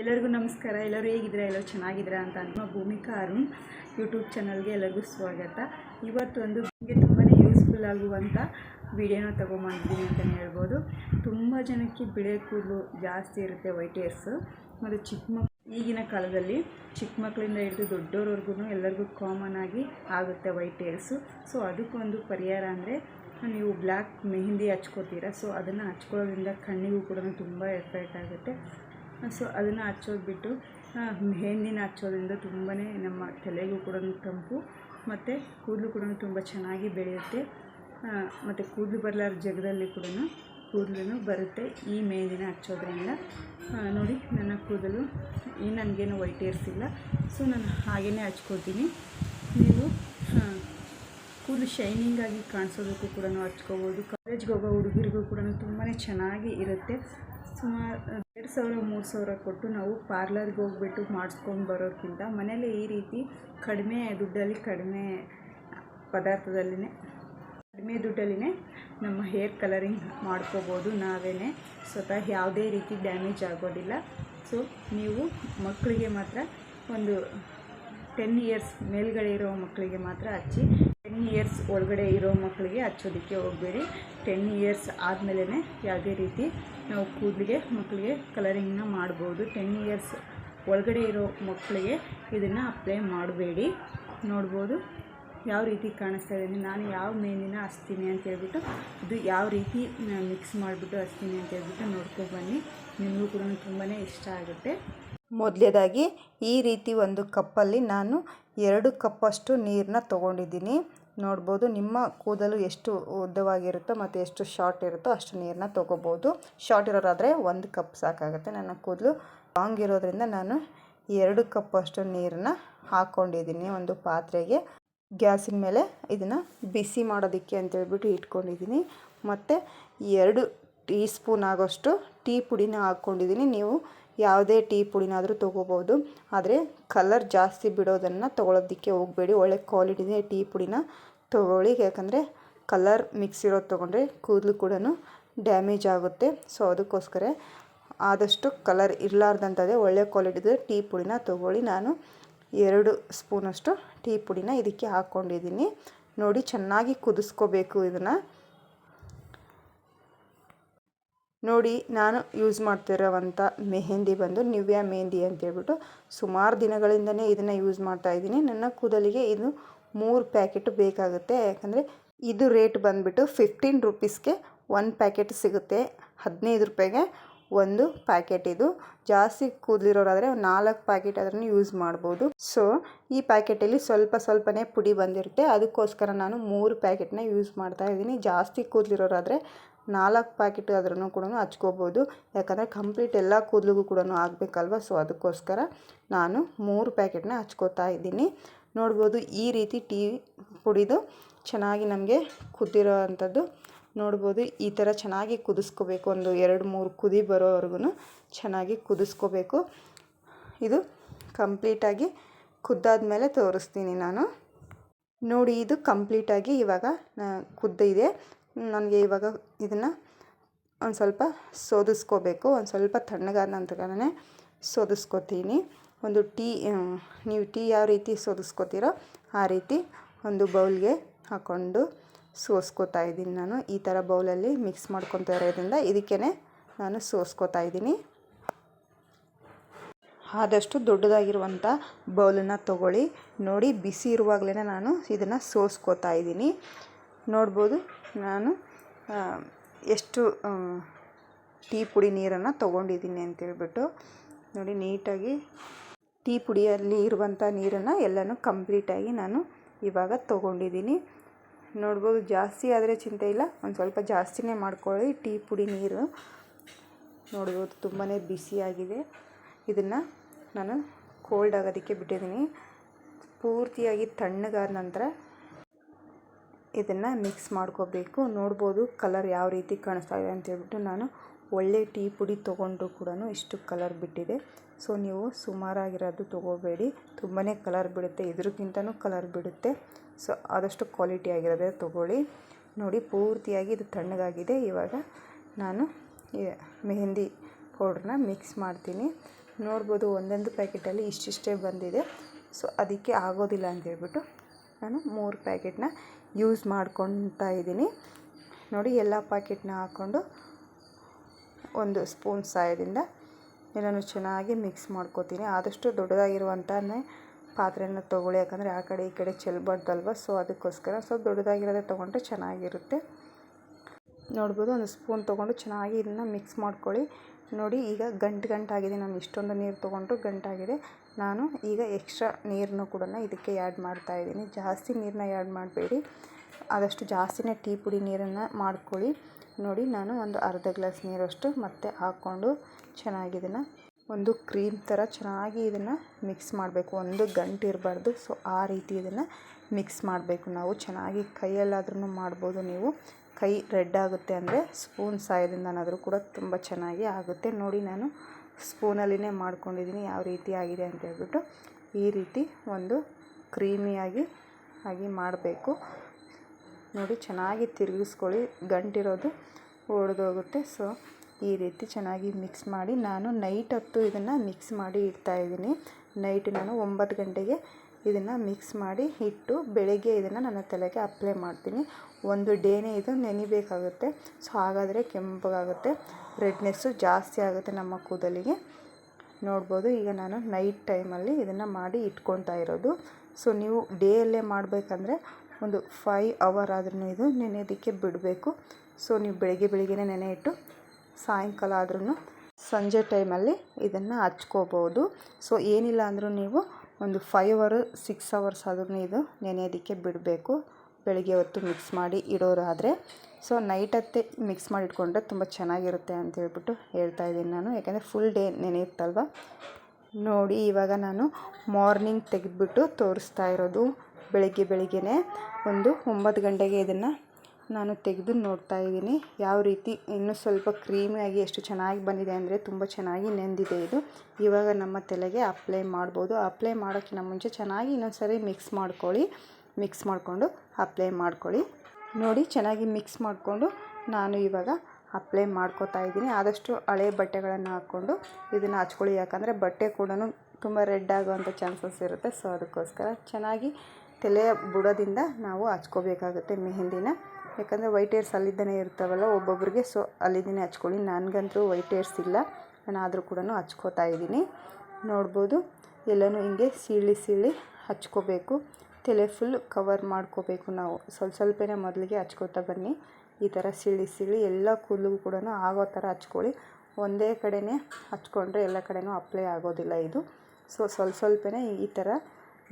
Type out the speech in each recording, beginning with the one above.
ಎಲ್ಲರಿಗೂ ನಮಸ್ಕಾರ. ಎಲ್ಲರೂ ಹೇಗಿದ್ದೀರಾ? ಎಲ್ಲರೂ ಚೆನ್ನಾಗಿದ್ದೀರಾ ಅಂತ ನಮ್ಮ ಭೂಮಿಕಾ ಅರುಣ್ ಯೂಟ್ಯೂಬ್ ಚಾನಲ್ಗೆ ಎಲ್ಲರಿಗೂ ಸ್ವಾಗತ. ಇವತ್ತು ಒಂದು ನಿಮಗೆ ತುಂಬಾ ಯೂಸ್ಫುಲ್ ಆಗುವಂಥ ವಿಡಿಯೋನ ತೊಗೊಂಬಂದಿದ್ದೀನಿ ಅಂತಲೇ ಹೇಳ್ಬೋದು. ತುಂಬ ಜನಕ್ಕೆ ಬಿಳೆ ಕೂದಲು ಜಾಸ್ತಿ ಇರುತ್ತೆ ವೈಟ್ ಹೇರ್ಸು ಮತ್ತು ಚಿಕ್ಕ ಮಕ್, ಈಗಿನ ಕಾಲದಲ್ಲಿ ಚಿಕ್ಕ ಮಕ್ಕಳಿಂದ ಹಿಡಿದು ದೊಡ್ಡವ್ರವರೆಗೂ ಎಲ್ಲರಿಗೂ ಕಾಮನ್ ಆಗಿ ಆಗುತ್ತೆ ವೈಟ್ ಹೇರ್ಸು ಸೊ ಅದಕ್ಕೊಂದು ಪರಿಹಾರ ಅಂದರೆ ನೀವು ಬ್ಲ್ಯಾಕ್ ಮೆಹಂದಿ ಹಚ್ಕೋತೀರ? ಸೊ ಅದನ್ನು ಹಚ್ಕೊಳ್ಳೋದ್ರಿಂದ ಕಣ್ಣಿಗೂ ಕೂಡ ತುಂಬ ಎಫೆಕ್ಟ್ ಆಗುತ್ತೆ. ಸೊ ಅದನ್ನು ಹಚ್ಚೋದ್ಬಿಟ್ಟು ಮೆಹೆಂದಿನ ಹಚ್ಚೋದ್ರಿಂದ ತುಂಬಾ ನಮ್ಮ ತಲೆಗೂ ಕೂಡ ತಂಪು, ಮತ್ತು ಕೂದಲು ಕೂಡ ತುಂಬ ಚೆನ್ನಾಗಿ ಬೆಳೆಯುತ್ತೆ. ಮತ್ತು ಕೂದಲು ಬರಲಾರ ಜಗದಲ್ಲಿ ಕೂಡ ಕೂದಲು ಬರುತ್ತೆ ಈ ಮೆಹಂದಿನ ಹಚ್ಚೋದ್ರಿಂದ. ನೋಡಿ, ನನ್ನ ಕೂದಲು ಈ ನನಗೇನು ವೈಟ್ ಹೇರ್ಸ್ ಇಲ್ಲ ಸೊ ನಾನು ಹಾಗೇ ಹಚ್ಕೋತೀನಿ. ನೀವು ಕೂದಲು ಶೈನಿಂಗಾಗಿ ಕಾಣಿಸೋದಕ್ಕೂ ಕೂಡ ಹಚ್ಕೋಬೋದು. ಕಾಲೇಜ್ಗೆ ಹೋಗೋ ಹುಡುಗರಿಗೂ ಕೂಡ ತುಂಬಾ ಚೆನ್ನಾಗಿ ಇರುತ್ತೆ. ಸುಮಾರು ಎರಡು ಸಾವಿರ, ಮೂರು ಸಾವಿರ ಕೊಟ್ಟು ನಾವು ಪಾರ್ಲರ್ಗೆ ಹೋಗ್ಬಿಟ್ಟು ಮಾಡಿಸ್ಕೊಂಡು ಬರೋಕ್ಕಿಂತ ಮನೇಲಿ ಈ ರೀತಿ ಕಡಿಮೆ ದುಡ್ಡಲ್ಲಿ ಕಡಿಮೆ ಪದಾರ್ಥದಲ್ಲಿನೇ, ಕಡಿಮೆ ದುಡ್ಡಲ್ಲಿನೇ ನಮ್ಮ ಹೇರ್ ಕಲರಿಂಗ್ ಮಾಡ್ಕೋಬೋದು ನಾವೇ ಸ್ವತಃ ಯಾವುದೇ ರೀತಿ ಡ್ಯಾಮೇಜ್ ಆಗೋದಿಲ್ಲ. ಸೊ ನೀವು ಮಕ್ಕಳಿಗೆ ಮಾತ್ರ ಒಂದು ಟೆನ್ ಇಯರ್ಸ್ ಮೇಲ್ಗಡೆ ಇರೋ ಮಕ್ಕಳಿಗೆ ಮಾತ್ರ ಹಚ್ಚಿ ಟೆನ್ ಇಯರ್ಸ್ ಒಳಗಡೆ ಇರೋ ಮಕ್ಕಳಿಗೆ ಹಚ್ಚೋದಕ್ಕೆ ಹೋಗಬೇಡಿ. ಟೆನ್ ಇಯರ್ಸ್ ಆದಮೇಲೆ ಯಾವುದೇ ರೀತಿ ನಾವು ಕೂದಲಿಗೆ, ಮಕ್ಕಳಿಗೆ ಕಲರಿಂಗ್ನ ಮಾಡ್ಬೋದು. ಟೆನ್ ಇಯರ್ಸ್ ಒಳಗಡೆ ಇರೋ ಮಕ್ಕಳಿಗೆ ಇದನ್ನು ಅಪ್ಲೈ ಮಾಡಬೇಡಿ. ನೋಡ್ಬೋದು ಯಾವ ರೀತಿ ಕಾಣಿಸ್ತಾ ಇದೆ. ನಾನು ಯಾವ ಮೇನಿನ ಹಚ್ತೀನಿ ಅಂತ ಹೇಳ್ಬಿಟ್ಟು ಇದು ಯಾವ ರೀತಿ ಮಿಕ್ಸ್ ಮಾಡಿಬಿಟ್ಟು ಹಚ್ತೀನಿ ಅಂತ ಹೇಳ್ಬಿಟ್ಟು ನೋಡ್ಕೊಂಡು ಬನ್ನಿ. ನಿಮಗೂ ಕೂಡ ತುಂಬಾ ಇಷ್ಟ ಆಗುತ್ತೆ. ಮೊದಲೇದಾಗಿ ಈ ರೀತಿ ಒಂದು ಕಪ್ಪಲ್ಲಿ ನಾನು ಎರಡು ಕಪ್ಪಷ್ಟು ನೀರನ್ನ ತೊಗೊಂಡಿದ್ದೀನಿ. ನೋಡ್ಬೋದು. ನಿಮ್ಮ ಕೂದಲು ಎಷ್ಟು ಉದ್ದವಾಗಿರುತ್ತೋ ಮತ್ತು ಎಷ್ಟು ಶಾರ್ಟ್ ಇರುತ್ತೋ ಅಷ್ಟು ನೀರನ್ನ ತೊಗೋಬೋದು. ಶಾರ್ಟ್ ಇರೋರಾದರೆ ಒಂದು ಕಪ್ ಸಾಕಾಗುತ್ತೆ. ನನ್ನ ಕೂದಲು ಲಾಂಗ್ ಇರೋದ್ರಿಂದ ನಾನು ಎರಡು ಕಪ್ ಅಷ್ಟು ನೀರನ್ನ ಹಾಕ್ಕೊಂಡಿದ್ದೀನಿ ಒಂದು ಪಾತ್ರೆಗೆ. ಗ್ಯಾಸಿನ ಮೇಲೆ ಇದನ್ನು ಬಿಸಿ ಮಾಡೋದಕ್ಕೆ ಅಂತೇಳ್ಬಿಟ್ಟು ಇಟ್ಕೊಂಡಿದ್ದೀನಿ. ಮತ್ತು ಎರಡು ಟೀ ಸ್ಪೂನ್ ಆಗೋಷ್ಟು ಟೀ ಪುಡಿನ ಹಾಕ್ಕೊಂಡಿದ್ದೀನಿ ನೀವು ಯಾವುದೇ ಟೀ ಪುಡಿನಾದರೂ ತೊಗೋಬೋದು. ಆದರೆ ಕಲರ್ ಜಾಸ್ತಿ ಬಿಡೋದನ್ನು ತೊಗೊಳೋದಕ್ಕೆ ಹೋಗಬೇಡಿ. ಒಳ್ಳೆ ಕ್ವಾಲಿಟಿನೇ ಟೀ ಪುಡಿನ ತೊಗೊಳ್ಳಿ. ಯಾಕಂದರೆ ಕಲರ್ ಮಿಕ್ಸ್ ಇರೋದು ತೊಗೊಂಡ್ರೆ ಕೂದಲು ಕೂಡ ಡ್ಯಾಮೇಜ್ ಆಗುತ್ತೆ. ಸೊ ಅದಕ್ಕೋಸ್ಕರ ಆದಷ್ಟು ಕಲರ್ ಇರಲಾರ್ದಂಥದ್ದೇ ಒಳ್ಳೆಯ ಕ್ವಾಲಿಟಿದು ಟೀ ಪುಡಿನ ತೊಗೊಳ್ಳಿ. ನಾನು ಎರಡು ಸ್ಪೂನಷ್ಟು ಟೀ ಪುಡಿನ ಇದಕ್ಕೆ ಹಾಕ್ಕೊಂಡಿದ್ದೀನಿ. ನೋಡಿ, ಚೆನ್ನಾಗಿ ಕುದಿಸ್ಕೋಬೇಕು ಇದನ್ನು. ನೋಡಿ, ನಾನು ಯೂಸ್ ಮಾಡ್ತಿರೋವಂಥ ಮೆಹೆಂದಿ ಬಂದು ನಿವ್ಯಾ ಮೆಹಂದಿ ಅಂತೇಳ್ಬಿಟ್ಟು ಸುಮಾರು ದಿನಗಳಿಂದನೇ ಇದನ್ನು ಯೂಸ್ ಮಾಡ್ತಾ ಇದ್ದೀನಿ. ನನ್ನ ಕೂದಲಿಗೆ ಇದು ಮೂರು ಪ್ಯಾಕೆಟ್ ಬೇಕಾಗುತ್ತೆ. ಯಾಕಂದರೆ ಇದು ರೇಟ್ ಬಂದುಬಿಟ್ಟು ಫಿಫ್ಟೀನ್ ರುಪೀಸ್ಗೆ ಒಂದು ಪ್ಯಾಕೆಟ್ ಸಿಗುತ್ತೆ. ಹದಿನೈದು ರೂಪಾಯಿಗೆ ಒಂದು ಪ್ಯಾಕೆಟ್ ಇದು. ಜಾಸ್ತಿ ಕೂದಲಿರೋರಾದರೆ ನಾಲ್ಕು ಪ್ಯಾಕೆಟ್ ಅದನ್ನು ಯೂಸ್ ಮಾಡ್ಬೋದು. ಸೊ ಈ ಪ್ಯಾಕೆಟಲ್ಲಿ ಸ್ವಲ್ಪ ಸ್ವಲ್ಪನೇ ಪುಡಿ ಬಂದಿರುತ್ತೆ. ಅದಕ್ಕೋಸ್ಕರ ನಾನು ಮೂರು ಪ್ಯಾಕೆಟ್ನ ಯೂಸ್ ಮಾಡ್ತಾ ಇದ್ದೀನಿ. ಜಾಸ್ತಿ ಕೂದಲಿರೋರಾದರೆ ನಾಲ್ಕು ಪ್ಯಾಕೆಟ್ ಆದ್ರೂ ಕೂಡ ಹಚ್ಕೋಬೋದು. ಯಾಕಂದರೆ ಕಂಪ್ಲೀಟ್ ಎಲ್ಲ ಕೂದಲಿಗೂ ಕೂಡ ಆಗಬೇಕಲ್ವ? ಸೊ ಅದಕ್ಕೋಸ್ಕರ ನಾನು ಮೂರು ಪ್ಯಾಕೆಟ್ನ ಹಚ್ಕೋತಾ ಇದ್ದೀನಿ. ನೋಡ್ಬೋದು ಈ ರೀತಿ ಟೀ ಪುಡಿದು ಚೆನ್ನಾಗಿ ನಮಗೆ ಕುದ್ದಿರೋ ಅಂಥದ್ದು. ನೋಡ್ಬೋದು ಈ ಥರ ಚೆನ್ನಾಗಿ ಕುದಿಸ್ಕೋಬೇಕು. ಒಂದು ಎರಡು ಮೂರು ಕುದಿ ಬರೋವರೆಗೂ ಚೆನ್ನಾಗಿ ಕುದಿಸ್ಕೋಬೇಕು. ಇದು ಕಂಪ್ಲೀಟಾಗಿ ಕುದ್ದಾದ್ಮೇಲೆ ತೋರಿಸ್ತೀನಿ ನಾನು. ನೋಡಿ, ಇದು ಕಂಪ್ಲೀಟಾಗಿ ಇವಾಗ ಕುದ್ದಿದೆ ನನಗೆ ಇವಾಗ ಇದನ್ನು ಒಂದು ಸ್ವಲ್ಪ ಸೋದಿಸ್ಕೋಬೇಕು. ಒಂದು ಸ್ವಲ್ಪ ತಣ್ಣಗಾದ ನಂತರನೇ ಸೋದಿಸ್ಕೋತೀನಿ. ಒಂದು ಟೀ ನೀವು ಟೀ ಯಾವ ರೀತಿ ಸೋದಿಸ್ಕೋತೀರೋ ಆ ರೀತಿ ಒಂದು ಬೌಲ್ಗೆ ಹಾಕ್ಕೊಂಡು ಸೋಸ್ಕೊತಾ ಇದ್ದೀನಿ ನಾನು. ಈ ಥರ ಬೌಲಲ್ಲಿ ಮಿಕ್ಸ್ ಮಾಡ್ಕೊತಾ ಇರೋದ್ರಿಂದ ಇದಕ್ಕೇ ನಾನು ಸೋಸ್ಕೊತಾ ಇದ್ದೀನಿ. ಆದಷ್ಟು ದೊಡ್ಡದಾಗಿರುವಂಥ ಬೌಲನ್ನು ತಗೊಳ್ಳಿ. ನೋಡಿ, ಬಿಸಿ ಇರುವಾಗಲೇ ನಾನು ಇದನ್ನು ಸೋಸ್ಕೋತಾ ಇದ್ದೀನಿ. ನೋಡ್ಬೋದು ನಾನು ಎಷ್ಟು ಟೀ ಪುಡಿ ನೀರನ್ನು ತೊಗೊಂಡಿದ್ದೀನಿ ಅಂತೇಳ್ಬಿಟ್ಟು. ನೋಡಿ, ನೀಟಾಗಿ ಟೀ ಪುಡಿಯಲ್ಲಿ ಇರುವಂಥ ನೀರನ್ನು ಎಲ್ಲನೂ ಕಂಪ್ಲೀಟಾಗಿ ನಾನು ಇವಾಗ ತೊಗೊಂಡಿದ್ದೀನಿ. ನೋಡ್ಬೋದು ಜಾಸ್ತಿ ಆದರೆ ಚಿಂತೆ ಇಲ್ಲ. ಒಂದು ಸ್ವಲ್ಪ ಜಾಸ್ತಿನೇ ಮಾಡ್ಕೊಳ್ಳಿ ಟೀ ಪುಡಿ ನೀರು. ನೋಡ್ಬೋದು ತುಂಬಾ ಬಿಸಿಯಾಗಿದೆ ಇದನ್ನು ನಾನು ಕೋಲ್ಡ್ ಆಗೋದಕ್ಕೆ ಬಿಟ್ಟಿದ್ದೀನಿ. ಪೂರ್ತಿಯಾಗಿ ತಣ್ಣಗಾದ ನಂತರ ಇದನ್ನು ಮಿಕ್ಸ್ ಮಾಡ್ಕೋಬೇಕು. ನೋಡ್ಬೋದು ಕಲರ್ ಯಾವ ರೀತಿ ಕಾಣಿಸ್ತಾ ಇದೆ ಅಂತ ಹೇಳ್ಬಿಟ್ಟು ನಾನು ಒಳ್ಳೆ ಟೀ ಪುಡಿ ತೊಗೊಂಡ್ರು ಕೂಡ ಇಷ್ಟು ಕಲರ್ ಬಿಟ್ಟಿದೆ. ಸೊ ನೀವು ಸುಮಾರಾಗಿರೋದು ತೊಗೋಬೇಡಿ. ತುಂಬಾ ಕಲರ್ ಬಿಡುತ್ತೆ, ಇದ್ರಕ್ಕಿಂತನೂ ಕಲರ್ ಬಿಡುತ್ತೆ. ಸೊ ಆದಷ್ಟು ಕ್ವಾಲಿಟಿ ಆಗಿರೋದೇ ತೊಗೊಳ್ಳಿ. ನೋಡಿ, ಪೂರ್ತಿಯಾಗಿ ಇದು ತಣ್ಣಗಾಗಿದೆ. ಇವಾಗ ನಾನು ಮೆಹಂದಿ ಪೌಡ್ರನ್ನ ಮಿಕ್ಸ್ ಮಾಡ್ತೀನಿ. ನೋಡ್ಬೋದು ಒಂದೊಂದು ಪ್ಯಾಕೆಟಲ್ಲಿ ಇಷ್ಟಿಷ್ಟೇ ಬಂದಿದೆ. ಸೊ ಅದಕ್ಕೆ ಆಗೋದಿಲ್ಲ ಅಂತ ಹೇಳ್ಬಿಟ್ಟು ನಾನು ಮೂರು ಪ್ಯಾಕೆಟ್ನ ಯೂಸ್ ಮಾಡ್ಕೊತಾ ಇದ್ದೀನಿ. ನೋಡಿ, ಎಲ್ಲ ಪ್ಯಾಕೆಟ್ನ ಹಾಕ್ಕೊಂಡು ಒಂದು ಸ್ಪೂನ್ ಸಹಾಯದಿಂದ ಎಲ್ಲನೂ ಚೆನ್ನಾಗಿ ಮಿಕ್ಸ್ ಮಾಡ್ಕೋತೀನಿ. ಆದಷ್ಟು ದೊಡ್ಡದಾಗಿರುವಂಥನೇ ಪಾತ್ರೆನ ತೊಗೊಳ್ಳಿ. ಯಾಕಂದರೆ ಆ ಕಡೆ ಈ ಕಡೆ ಚೆಲ್ಬಾರ್ದಲ್ವ ಸೊ ಅದಕ್ಕೋಸ್ಕರ ಸೊ ದೊಡ್ಡದಾಗಿರೋದೇ ತೊಗೊಂಡ್ರೆ ಚೆನ್ನಾಗಿರುತ್ತೆ. ನೋಡ್ಬೋದು, ಒಂದು ಸ್ಪೂನ್ ತೊಗೊಂಡು ಚೆನ್ನಾಗಿ ಇದನ್ನು ಮಿಕ್ಸ್ ಮಾಡ್ಕೊಳ್ಳಿ. ನೋಡಿ, ಈಗ ಗಂಟು ಗಂಟಾಗಿದೆ. ನಾನು ಇಷ್ಟೊಂದು ನೀರು ತೊಗೊಂಡ್ರು ಗಂಟಾಗಿದೆ. ನಾನು ಈಗ ಎಕ್ಸ್ಟ್ರಾ ನೀರನ್ನು ಕೂಡ ಇದಕ್ಕೆ ಆ್ಯಡ್ ಮಾಡ್ತಾ ಇದ್ದೀನಿ. ಜಾಸ್ತಿ ನೀರನ್ನ ಆ್ಯಡ್ ಮಾಡಬೇಡಿ. ಆದಷ್ಟು ಜಾಸ್ತಿನೇ ಟೀ ಪುಡಿ ನೀರನ್ನು ಮಾಡ್ಕೊಳ್ಳಿ. ನೋಡಿ, ನಾನು ಒಂದು ಅರ್ಧ ಗ್ಲಾಸ್ ನೀರಷ್ಟು ಮತ್ತೆ ಹಾಕ್ಕೊಂಡು ಚೆನ್ನಾಗಿ ಇದನ್ನು ಒಂದು ಕ್ರೀಮ್ ಥರ ಚೆನ್ನಾಗಿ ಇದನ್ನು ಮಿಕ್ಸ್ ಮಾಡಬೇಕು. ಒಂದು ಗಂಟು ಇರಬಾರ್ದು. ಸೊ, ಆ ರೀತಿ ಇದನ್ನು ಮಿಕ್ಸ್ ಮಾಡಬೇಕು. ನಾವು ಚೆನ್ನಾಗಿ ಕೈಯಲ್ಲಾದ್ರೂ ಮಾಡ್ಬೋದು ನೀವು. ಕೈ ರೆಡ್ ಆಗುತ್ತೆ ಅಂದರೆ ಸ್ಪೂನ್ ಸಹಾಯದಿಂದನಾದರೂ ಕೂಡ ತುಂಬ ಚೆನ್ನಾಗಿ ಆಗುತ್ತೆ. ನೋಡಿ, ನಾನು ಸ್ಪೂನಲ್ಲಿನೇ ಮಾಡ್ಕೊಂಡಿದ್ದೀನಿ. ಯಾವ ರೀತಿ ಆಗಿದೆ ಅಂತ ಹೇಳ್ಬಿಟ್ಟು ಈ ರೀತಿ ಒಂದು ಕ್ರೀಮಿಯಾಗಿ, ಆಗಿ ಮಾಡಬೇಕು. ನೋಡಿ, ಚೆನ್ನಾಗಿ ತಿರುಗಿಸ್ಕೊಳ್ಳಿ. ಗಂಟಿರೋದು ಒಡೆದೋಗುತ್ತೆ ಸೊ ಈ ರೀತಿ ಚೆನ್ನಾಗಿ ಮಿಕ್ಸ್ ಮಾಡಿ ನಾನು ನೈಟ್ ಹೊತ್ತು ಇದನ್ನು ಮಿಕ್ಸ್ ಮಾಡಿ ಇಡ್ತಾಯಿದ್ದೀನಿ ನೈಟ್ ನಾನು ಒಂಬತ್ತು ಗಂಟೆಗೆ ಇದನ್ನು ಮಿಕ್ಸ್ ಮಾಡಿ ಇಟ್ಟು ಬೆಳಗ್ಗೆ ಇದನ್ನು ನನ್ನ ತಲೆಗೆ ಅಪ್ಲೈ ಮಾಡ್ತೀನಿ. ಒಂದು ಡೇನೇ ಇದು ನೆನಿಬೇಕಾಗುತ್ತೆ. ಸೊ ಹಾಗಾದರೆ ಕೆಂಪಗಾಗುತ್ತೆ ರೆಡ್ನೆಸ್ಸು ಜಾಸ್ತಿ ಆಗುತ್ತೆ ನಮ್ಮ ಕೂದಲಿಗೆ. ನೋಡ್ಬೋದು ಈಗ ನಾನು ನೈಟ್ ಟೈಮಲ್ಲಿ ಇದನ್ನು ಮಾಡಿ ಇಟ್ಕೊತಾ ಇರೋದು. ಸೊ ನೀವು ಡೇಯಲ್ಲೇ ಮಾಡಬೇಕಂದ್ರೆ ಒಂದು ಫೈವ್ ಅವರ್ ಆದ್ರೂ ಇದು ನೆನೆಯೋದಕ್ಕೆ ಬಿಡಬೇಕು. ಸೊ ನೀವು ಬೆಳಗ್ಗೆ ಬೆಳಿಗ್ಗೆನೇ ನೆನೆ ಇಟ್ಟು ಸಾಯಂಕಾಲ ಆದ್ರೂ ಸಂಜೆ ಟೈಮಲ್ಲಿ ಇದನ್ನು ಹಚ್ಕೋಬೋದು. ಸೊ ಏನಿಲ್ಲ ಅಂದರೂ ನೀವು ಒಂದು ಫೈವ್ ಅವರ್ ಸಿಕ್ಸ್ ಅವರ್ಸ್ ಆದ್ರೂ ಇದು ನೆನೆಯೋದಕ್ಕೆ ಬಿಡಬೇಕು. ಬೆಳಿಗ್ಗೆ ಹೊತ್ತು ಮಿಕ್ಸ್ ಮಾಡಿ ಇಡೋರಾದರೆ. ಸೊ ನೈಟ್ ಹೊತ್ತೇ ಮಿಕ್ಸ್ ಮಾಡಿ ಇಟ್ಕೊಂಡ್ರೆ ತುಂಬ ಚೆನ್ನಾಗಿರುತ್ತೆ ಅಂತ ಹೇಳ್ಬಿಟ್ಟು ಹೇಳ್ತಾ ಇದ್ದೀನಿ ನಾನು. ಯಾಕೆಂದರೆ ಫುಲ್ ಡೇ ನೆನೆಯುತ್ತಲ್ವ? ನೋಡಿ, ಇವಾಗ ನಾನು ಮಾರ್ನಿಂಗ್ ತೆಗೆದ್ಬಿಟ್ಟು ತೋರಿಸ್ತಾ ಇರೋದು ಬೆಳಗ್ಗೆ ಬೆಳಿಗ್ಗೆನೇ. ಒಂದು ಒಂಬತ್ತು ಗಂಟೆಗೆ ಇದನ್ನು ನಾನು ತೆಗೆದು ನೋಡ್ತಾ ಇದ್ದೀನಿ. ಯಾವ ರೀತಿ ಇನ್ನೂ ಸ್ವಲ್ಪ ಕ್ರೀಮಿಯಾಗಿ ಎಷ್ಟು ಚೆನ್ನಾಗಿ ಬಂದಿದೆ ಅಂದರೆ ತುಂಬ ಚೆನ್ನಾಗಿ ನೆಂದಿದೆ ಇದು. ಇವಾಗ ನಮ್ಮ ತಲೆಗೆ ಅಪ್ಲೈ ಮಾಡ್ಬೋದು. ಅಪ್ಲೈ ಮಾಡೋಕ್ಕಿಂತ ಮುಂಚೆ ಚೆನ್ನಾಗಿ ಇನ್ನೊಂದ್ಸರಿ ಮಿಕ್ಸ್ ಮಾಡ್ಕೊಳ್ಳಿ. ಮಿಕ್ಸ್ ಮಾಡಿಕೊಂಡು ಅಪ್ಲೈ ಮಾಡ್ಕೊಳ್ಳಿ. ನೋಡಿ, ಚೆನ್ನಾಗಿ ಮಿಕ್ಸ್ ಮಾಡಿಕೊಂಡು ನಾನು ಇವಾಗ ಅಪ್ಲೈ ಮಾಡ್ಕೋತಾ ಇದ್ದೀನಿ. ಆದಷ್ಟು ಹಳೆ ಬಟ್ಟೆಗಳನ್ನು ಹಾಕ್ಕೊಂಡು ಇದನ್ನು ಹಚ್ಕೊಳ್ಳಿ. ಯಾಕಂದರೆ ಬಟ್ಟೆ ಕೂಡ ತುಂಬ ರೆಡ್ ಆಗುವಂಥ ಚಾನ್ಸಸ್ ಇರುತ್ತೆ. ಸೊ, ಅದಕ್ಕೋಸ್ಕರ ಚೆನ್ನಾಗಿ ತಲೆಯ ಬುಡದಿಂದ ನಾವು ಹಚ್ಕೋಬೇಕಾಗುತ್ತೆ. ಮೆಹಂದಿನ ಯಾಕಂದರೆ ವೈಟ್ ಏರ್ಸ್ ಅಲ್ಲಿದ್ದೇ ಇರ್ತಾವಲ್ಲ, ಒಬ್ಬೊಬ್ರಿಗೆ. ಸೊ ಅಲ್ಲಿದ್ದೇ ಹಚ್ಕೊಳ್ಳಿ. ನನಗಂತೂ ವೈಟ್ ಏರ್ಸ್ ಇಲ್ಲ. ನಾನು ಆದರೂ ಕೂಡ ಹಚ್ಕೋತಾ ಇದ್ದೀನಿ. ನೋಡ್ಬೋದು. ಎಲ್ಲನೂ ಹಿಂಗೆ ಸೀಳಿ ಸೀಳಿ ಹಚ್ಕೋಬೇಕು. ತಲೆ ಫುಲ್ ಕವರ್ ಮಾಡ್ಕೋಬೇಕು ನಾವು. ಸ್ವಲ್ಪ ಸ್ವಲ್ಪನೇ ಮೊದಲಿಗೆ ಹಚ್ಕೋತಾ ಬನ್ನಿ. ಈ ಥರ ಸೀಳಿ ಸೀಳಿ ಎಲ್ಲ ಕೂದಲು ಕೂಡ ಆಗೋ ಥರ ಹಚ್ಕೊಳ್ಳಿ. ಒಂದೇ ಕಡೆನೇ ಹಚ್ಕೊಂಡ್ರೆ ಎಲ್ಲ ಕಡೆನೂ ಅಪ್ಲೈ ಆಗೋದಿಲ್ಲ ಇದು. ಸೊ ಸ್ವಲ್ಪ ಸ್ವಲ್ಪನೇ ಈ ಥರ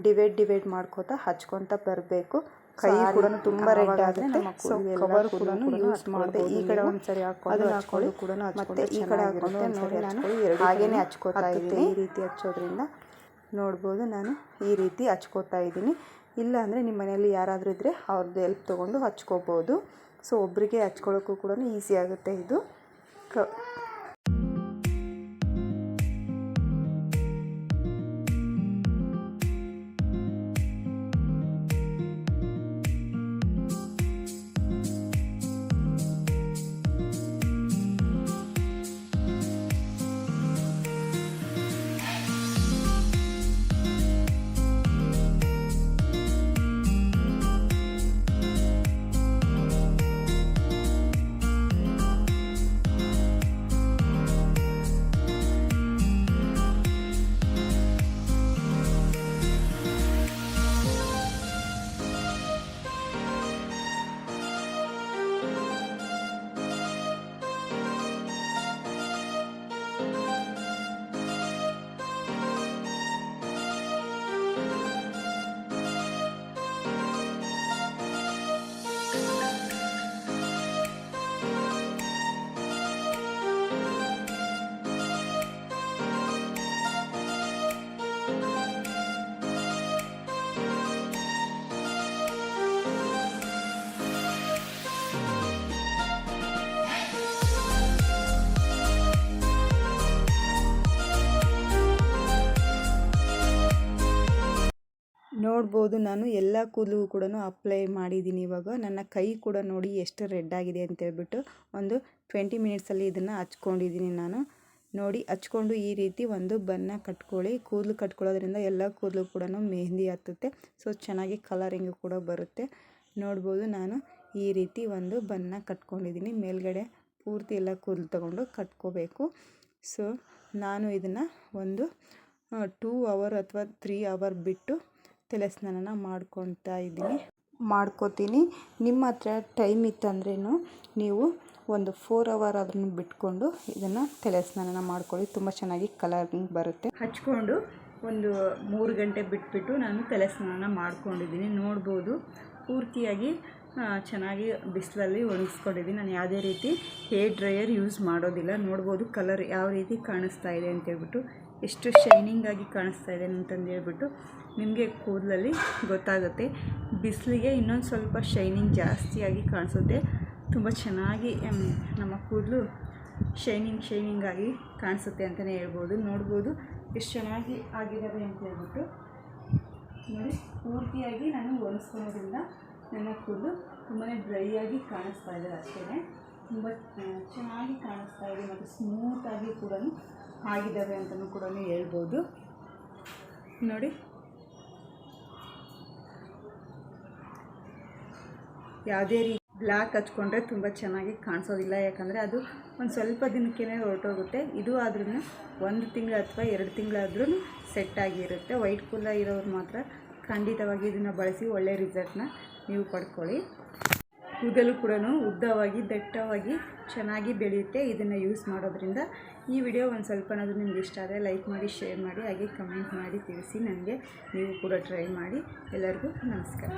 ಡಿವೈಡ್ ಡಿವೈಡ್ ಮಾಡ್ಕೋತಾ ಹಚ್ಕೊತಾ ಬರಬೇಕು. ಕೈ ಕೂಡ ತುಂಬ ರೆಡ್ ಆಗುತ್ತೆ. ಸೊ ಕವರ್ ಕೂಡ ಯೂಸ್ ಮಾಡಿದೆ ಈ ಕಡೆ ಒಂದ್ಸರಿ ಹಾಕೊಂಡು ಹಾಕೊಳ್ಳಿ ಕೂಡ ಮತ್ತೆ ಈ ಕಡೆ ಹಾಕೊಂಡು ನೋಡಿ ನಾನು ಹಾಗೇನೆ ಹಚ್ಕೋತಾ ಇದ್ದೀನಿ ಈ ರೀತಿ ಹಚ್ಚೋದ್ರಿಂದ. ನೋಡ್ಬೋದು ನಾನು ಈ ರೀತಿ ಹಚ್ಕೋತಾ ಇದ್ದೀನಿ. ಇಲ್ಲ ಅಂದರೆ ನಿಮ್ಮ ಮನೆಯಲ್ಲಿ ಯಾರಾದರೂ ಇದ್ದರೆ ಅವ್ರದ್ದು ಹೆಲ್ಪ್ ತೊಗೊಂಡು ಹಚ್ಕೋಬೋದು. ಸೊ ಒಬ್ಬರಿಗೆ ಹಚ್ಕೊಳ್ಳೋಕ್ಕೂ ಕೂಡ ಈಸಿ ಆಗುತ್ತೆ ಇದು. ಕ ನೋಡ್ಬೋದು. ನಾನು ಎಲ್ಲ ಕೂದಲು ಕೂಡ ಅಪ್ಲೈ ಮಾಡಿದ್ದೀನಿ ಇವಾಗ. ನನ್ನ ಕೈ ಕೂಡ ನೋಡಿ ಎಷ್ಟು ರೆಡ್ ಆಗಿದೆ ಅಂತ ಹೇಳ್ಬಿಟ್ಟು ಒಂದು ಟ್ವೆಂಟಿ ಮಿನಿಟ್ಸಲ್ಲಿ ಇದನ್ನು ಹಚ್ಕೊಂಡಿದ್ದೀನಿ ನಾನು. ನೋಡಿ, ಹಚ್ಕೊಂಡು ಈ ರೀತಿ ಒಂದು ಬನ್ನ ಕಟ್ಕೊಳ್ಳಿ. ಕೂದಲು ಕಟ್ಕೊಳ್ಳೋದ್ರಿಂದ ಎಲ್ಲ ಕೂದಲು ಕೂಡ ಮೆಹಂದಿ ಹತ್ತುತ್ತೆ. ಸೊ ಚೆನ್ನಾಗಿ ಕಲರಿಂಗು ಕೂಡ ಬರುತ್ತೆ. ನೋಡ್ಬೋದು ನಾನು ಈ ರೀತಿ ಒಂದು ಬನ್ನ ಕಟ್ಕೊಂಡಿದ್ದೀನಿ. ಮೇಲ್ಗಡೆ ಪೂರ್ತಿ ಎಲ್ಲ ಕೂದಲು ತಗೊಂಡು ಕಟ್ಕೋಬೇಕು. ಸೊ ನಾನು ಇದನ್ನು ಒಂದು ಟೂ ಅವರ್ ಅಥವಾ ತ್ರೀ ಅವರ್ ಬಿಟ್ಟು ತಲೆ ಸ್ನಾನನ ಮಾಡ್ಕೊತಾ ಇದ್ದೀನಿ. ಮಾಡ್ಕೋತೀನಿ. ನಿಮ್ಮ ಹತ್ರ ಟೈಮ್ ಇತ್ತಂದ್ರೂ ನೀವು ಒಂದು ಫೋರ್ ಅವರ್ ಅದನ್ನು ಬಿಟ್ಕೊಂಡು ಇದನ್ನು ತಲೆ ಸ್ನಾನನ ಮಾಡ್ಕೊಳ್ಳಿ. ತುಂಬ ಚೆನ್ನಾಗಿ ಕಲರಿಂಗ್ ಬರುತ್ತೆ. ಹಚ್ಕೊಂಡು ಒಂದು ಮೂರು ಗಂಟೆ ಬಿಟ್ಬಿಟ್ಟು ನಾನು ತಲೆ ಸ್ನಾನ ಮಾಡ್ಕೊಂಡಿದ್ದೀನಿ. ನೋಡ್ಬೋದು ಪೂರ್ತಿಯಾಗಿ ಚೆನ್ನಾಗಿ ಬಿಸಿಲಲ್ಲಿ ಒಣಗಿಸ್ಕೊಂಡಿದ್ದೀನಿ. ನಾನು ಯಾವುದೇ ರೀತಿ ಹೇರ್ ಡ್ರೈಯರ್ ಯೂಸ್ ಮಾಡೋದಿಲ್ಲ. ನೋಡ್ಬೋದು ಕಲರ್ ಯಾವ ರೀತಿ ಕಾಣಿಸ್ತಾ ಇದೆ ಅಂತೇಳ್ಬಿಟ್ಟು ಎಷ್ಟು ಶೈನಿಂಗ್ ಆಗಿ ಕಾಣಿಸ್ತಾ ಇದೆ ಅಂತಂದು ಹೇಳ್ಬಿಟ್ಟು ನಿಮಗೆ ಕೂದಲಲ್ಲಿ ಗೊತ್ತಾಗುತ್ತೆ. ಬಿಸಿಲಿಗೆ ಇನ್ನೊಂದು ಸ್ವಲ್ಪ ಶೈನಿಂಗ್ ಜಾಸ್ತಿಯಾಗಿ ಕಾಣಿಸುತ್ತೆ. ತುಂಬ ಚೆನ್ನಾಗಿ ನಮ್ಮ ಕೂದಲು ಶೈನಿಂಗ್ ಶೈನಿಂಗ್ ಆಗಿ ಕಾಣಿಸುತ್ತೆ ಅಂತಲೇ ಹೇಳ್ಬೋದು. ನೋಡ್ಬೋದು ಎಷ್ಟು ಚೆನ್ನಾಗಿ ಆಗಿದ್ದಾವೆ ಅಂತ ಹೇಳ್ಬಿಟ್ಟು. ನೋಡಿ, ಪೂರ್ತಿಯಾಗಿ ನಾನು ಒಣಸ್ಕೊಳ್ಳೋದ್ರಿಂದ ನನ್ನ ಕೂದಲು ತುಂಬಾ ಡ್ರೈ ಆಗಿ ಕಾಣಿಸ್ತಾ ಇದೆ ಅಷ್ಟೇ ತುಂಬ ಚೆನ್ನಾಗಿ ಕಾಣಿಸ್ತಾ ಇದೆ ಮತ್ತು ಸ್ಮೂತಾಗಿ ಕೂಡ ಆಗಿದ್ದಾವೆ ಅಂತಲೂ ಕೂಡ ಹೇಳ್ಬೋದು. ನೋಡಿ. ಯಾವುದೇ ರೀತಿ ಬ್ಲ್ಯಾಕ್ ಹಚ್ಕೊಂಡ್ರೆ ತುಂಬ ಚೆನ್ನಾಗಿ ಕಾಣಿಸೋದಿಲ್ಲ, ಯಾಕಂದರೆ ಅದು ಒಂದು ಸ್ವಲ್ಪ ದಿನಕ್ಕೇ ಹೊರಟೋಗುತ್ತೆ. ಇದು ಆದ್ರೂ ಒಂದು ತಿಂಗಳು ಅಥವಾ ಎರಡು ತಿಂಗಳಾದ್ರೂ ಸೆಟ್ ಆಗಿರುತ್ತೆ. ವೈಟ್ ಕೂಲ ಇರೋರು ಮಾತ್ರ ಖಂಡಿತವಾಗಿ ಇದನ್ನು ಬಳಸಿ ಒಳ್ಳೆಯ ರಿಸಲ್ಟ್ನ ನೀವು ಪಡ್ಕೊಳ್ಳಿ. ಕೂದಲು ಕೂಡ ಉದ್ದವಾಗಿ, ದಟ್ಟವಾಗಿ, ಚೆನ್ನಾಗಿ ಬೆಳೆಯುತ್ತೆ. ಇದನ್ನು ಯೂಸ್ ಮಾಡೋದ್ರಿಂದ ಈ ವಿಡಿಯೋ ಒಂದು ಸ್ವಲ್ಪನಾದರೂ ನಿಮ್ಗೆ ಇಷ್ಟ ಆದರೆ ಲೈಕ್ ಮಾಡಿ ಶೇರ್ ಮಾಡಿ, ಹಾಗೆ ಕಮೆಂಟ್ ಮಾಡಿ ತಿಳಿಸಿ. ನನಗೆ ನೀವು ಕೂಡ ಟ್ರೈ ಮಾಡಿ. ಎಲ್ಲರಿಗೂ ನಮಸ್ಕಾರ.